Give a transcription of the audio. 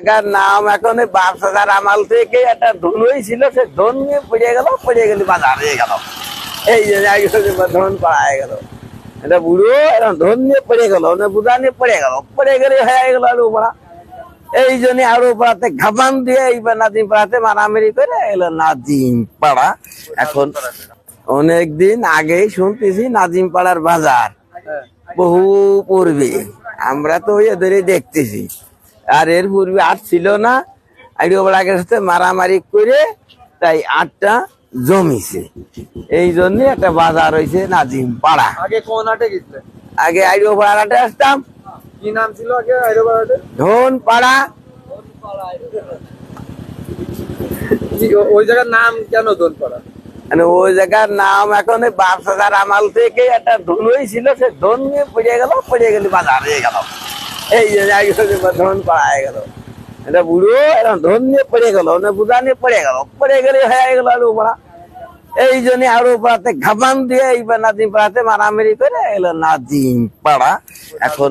জায়গার নাম এখন বাপসাদার আমাল থেকে একটা ধন হয়েছিল সে ধন নিয়ে পড়ে গেল পড়ে গেল বাজার হয়ে গেল। এই যে ধন পাড়া হয়ে গেল। এটা বুড়ো এরকম ধন নিয়ে পড়ে গেল বুধা নিয়ে পড়ে গেল। পড়ে গেলে হয়ে গেল আরও পাড়া এই জন্য আরও পাড়াতে ঘামান দিয়ে এইবার নাদিম পাড়াতে মারামারি করে এলো নাদিম পাড়া। এখন অনেকদিন আগেই শুনতেছি নাজিম পাড়ার বাজার বহু পূর্বে। আমরা তো ওই দেখতেছি। আর এর পূর্বে আট ছিল না। আইডিও বাড়াকের সাথে মারামারি করে তাই আটটা জমিছে। এই জন্য একটা বাজার হয়েছে নাজিম পাড়া আগে কোন হাটে গেছিলেন আগে আইডিও পাড়াতে আসতাম। কি নাম ছিল আগে হাটে? ধন পাড়া ওই জায়গার নাম কেন দোনপাড়া মানে ওই জায়গার নাম এখন বাপসাদার আমাল থেকে একটা ধন হয়েছিল সে ধন নিয়ে পড়ে গেল পড়ে গেল বাজার হয়ে গেল। এই ধন এটা বুড়ো নিয়ে পড়ে নিয়ে পড়ে পড়ে হয়ে আরও দিয়ে এইবার নাদিম পাড়াতে মারামারি করে এলো নাদিম পাড়া এখন